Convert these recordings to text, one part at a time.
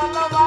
Salama.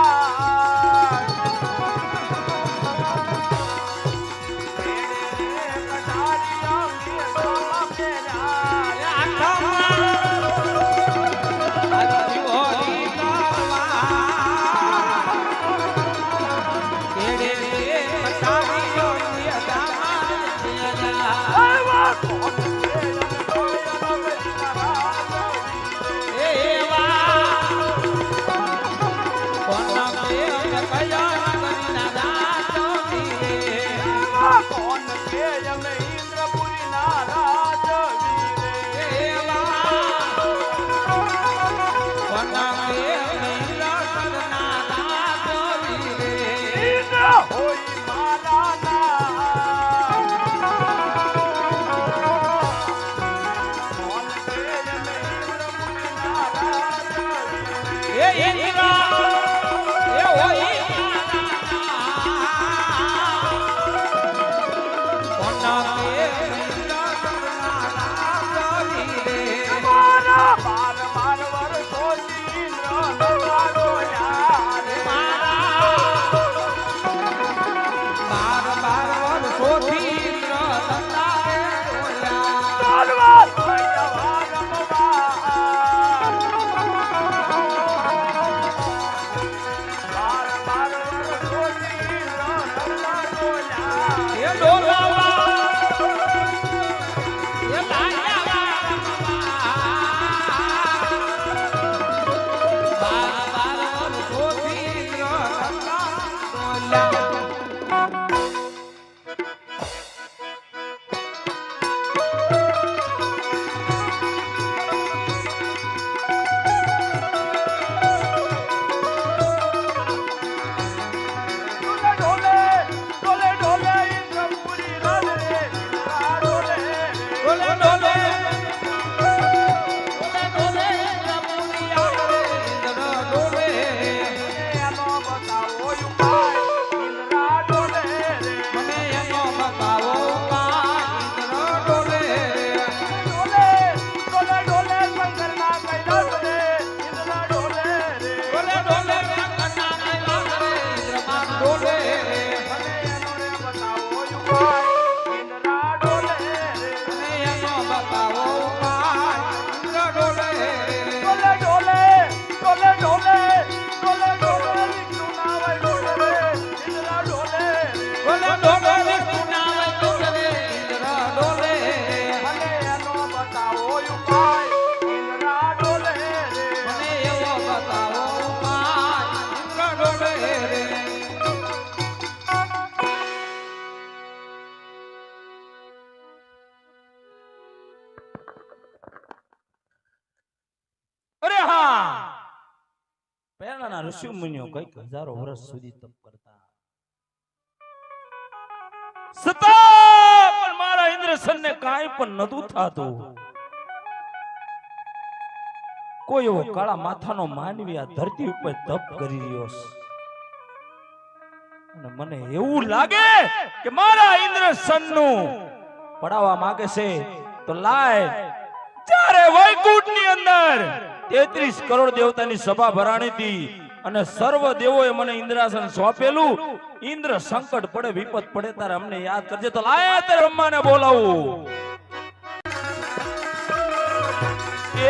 પહેલાના ઋષિ મુનિઓ કંઈક હજારો વર્ષ સુધી તપ કરતા. છતાં પણ મારા ઇન્દ્રસનને કાંઈ પણ નતું થતું. કોઈ એવો કાળા માથાનો માનવી આ ધરતી ઉપર તપ કરી રહ્યો છે. અને મને એવું લાગે કે મારા ઇન્દ્રસનનું પડાવવા માંગે છે. તો લાય. ચારે વૈકુંઠની અંદર 33 કરોડ દેવતાની સભા ભરાણી હતી અને સર્વ દેવોએ મને ઇન્દ્રાસન સોંપેલું. ઇન્દ્ર સંકટ પડે વિપત પડે, તારે અમને યાદ કરજે. તો લાયા તારે બ્રહ્માને બોલાવું.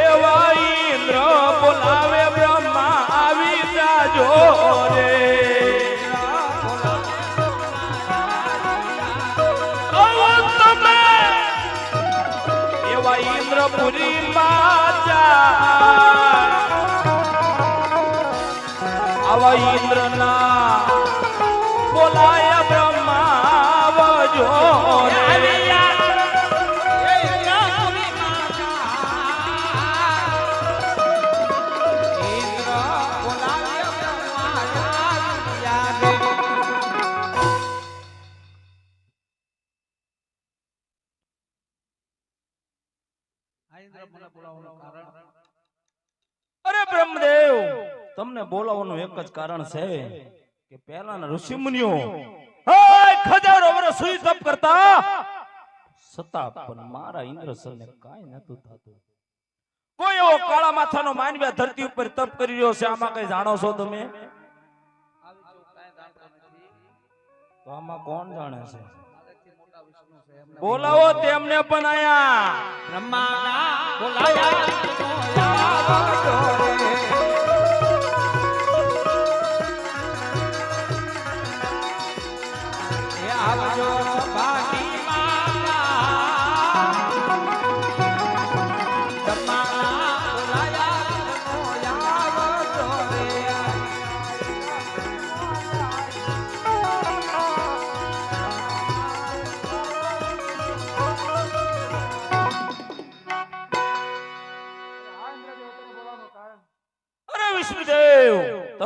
એવા ઇન્દ્ર બોલાવે, બ્રહ્મા આવી જાજો રે. ઇન્દ્રપુરી માજા આવા ઇન્દ્રના બોલાય બ્રહ્મા આવજો બોલાવવાનું એક જ કારણ છે કે પહેલાના ઋષિ મુનિઓ હજારો વર્ષ સુધી તપ કરતા. છતાં પણ મારા ઇન્દ્રસરને કાંઈ નતું થતું. કોઈ એવો કાળા માથાનો માનવી ધરતી ઉપર તપ કરી રહ્યો છે આમાં કઈ જાણો છો તમે? તો આમાં કોણ જાણે છે? બોલાવો તેમને પણ આયા. અરે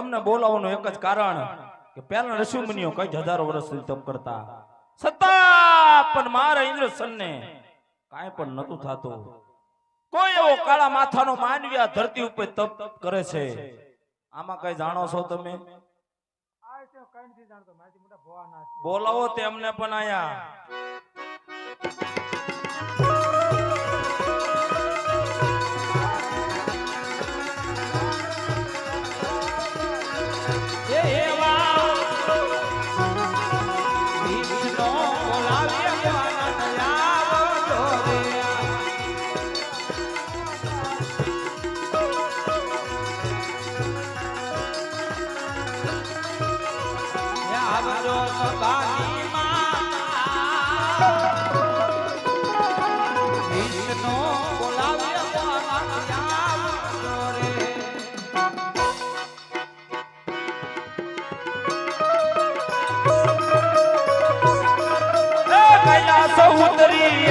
તમને બોલાવવાનું એક જ કારણ કે પહેલા ઋષિ મુનિઓ કઈ હજારો વર્ષ સુધી તપ કરતા. છતાં પણ મારા ઇન્દ્રસનને કાંઈ પણ નતું થતું. કોઈ એવો કાળા માથાનો માનવી આ ધરતી ઉપર તપ કરે છે. આમાં કઈ જાણો છો તમે? બોલાવો તેમને પણ આયા.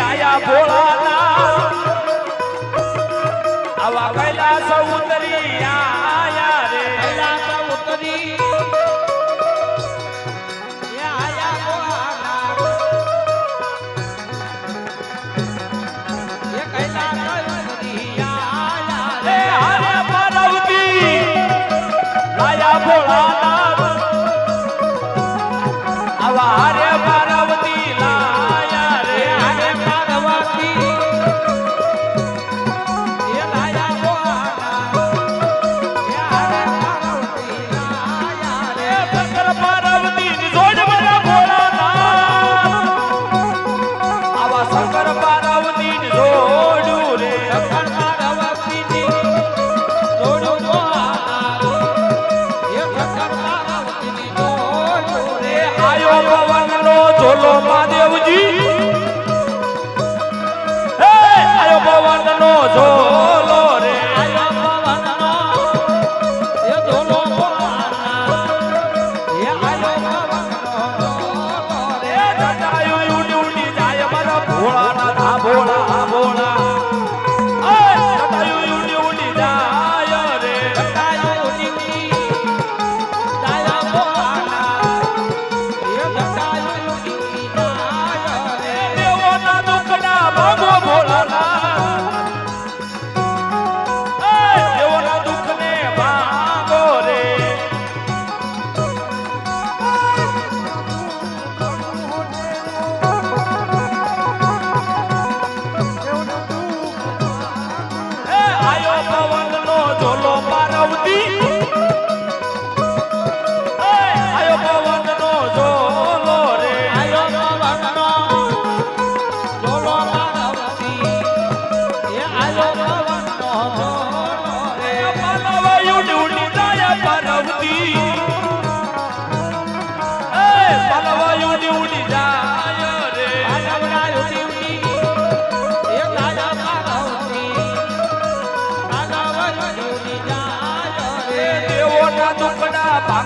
આયા ભોળાના આવા કૈલાસ ઉતરી આયા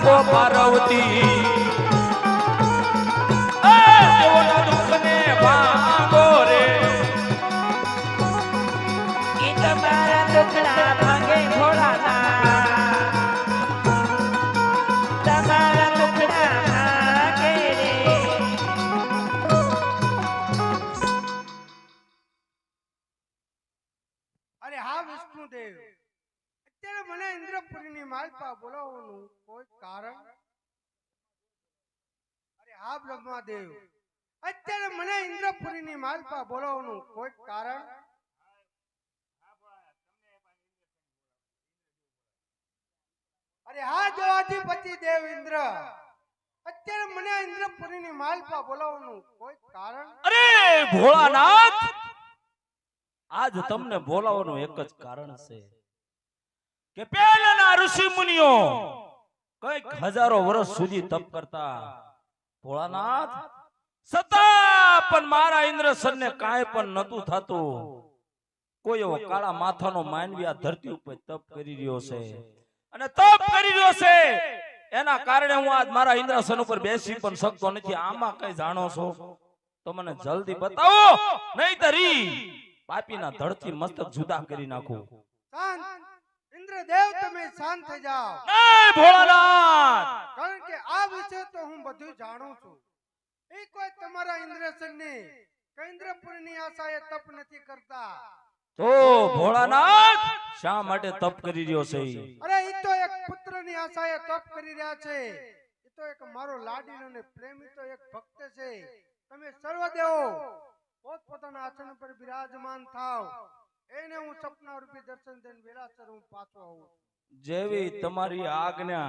દુખડા ભાગો પાર્વતી અત્યારે મને ઇન્દ્રપુરીની માલપા બોલાવવાનું કોઈ કારણ? અરે હા, બ્રહ્માદેવ. અત્યારે મને ઇન્દ્રપુરીની માલપા બોલાવવાનું કોઈ કારણ? અરે હા દેવાધિપતિ દેવ ઇન્દ્ર. અત્યારે મને ઇન્દ્રપુરીની માલપા બોલાવવાનું કોઈ કારણ? અરે, ભોળાનાથ! આજ તમને બોલાવવાનું એક જ કારણ છે. કે પહેલાના ઋષિ મુનિઓ કંઈક હજારો વર્ષ સુધી તપ કરતા ભોળાનાથ સતા, પણ મારા ઇન્દ્રસન ને કાંઈ પણ નતું થતું. કોઈ એવો કાળા માથાનો માનવી આ ધરતી ઉપર તપ કરી રહ્યો છે. અને તપ કરી રહ્યો છે. એના કારણે હું આજ મારા ઇન્દ્રસન ઉપર બેસી પણ શકતો નથી. આમાં કઈ જાણો છો? તો મને જલ્દી બતાવો. નહીતરી પાપીના ધડથી મસ્તક જુદા કરી નાખું. ઇન્દ્રદેવ તમે શાંત થઈ જાઓ. નહીં ભોળાનાથ! કારણ કે આ વિશે તો હું બધું જાણું છું. એ કોઈ તમારા ઇન્દ્રસનની કે ની આશાએ તપ નથી કરતા. તો ભોળાનાથ શા માટે તપ કરી રહ્યો છે? અરે એ તો એક પુત્રની આશાએ તપ કરી રહ્યા છે. એ તો એક મારો લાડીનો ને પ્રેમી તો એક ભક્ત છે. તમે સર્વ દેવો પોતપોતાના આસન પર બિરાજમાન થાવ. એને હું સપના રૂપી દર્શન દઈને વેલાસર હું પાછો આવું જેવી તમારી આજ્ઞા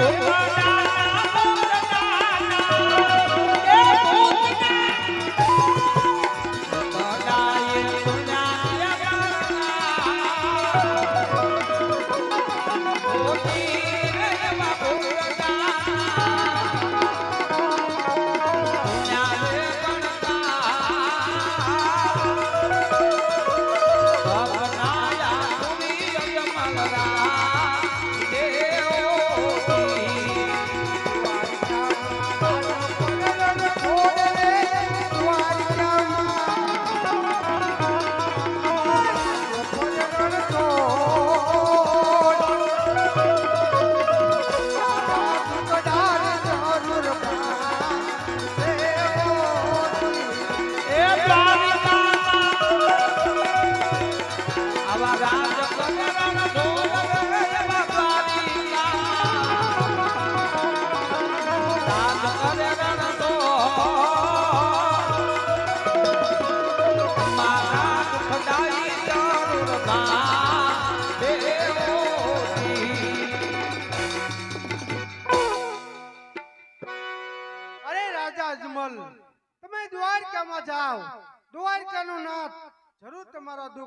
Aê,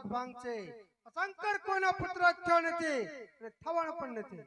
તમારો છે. શંકર કોઈનો પુત્ર થયો નથી અને થવાનો પણ નથી.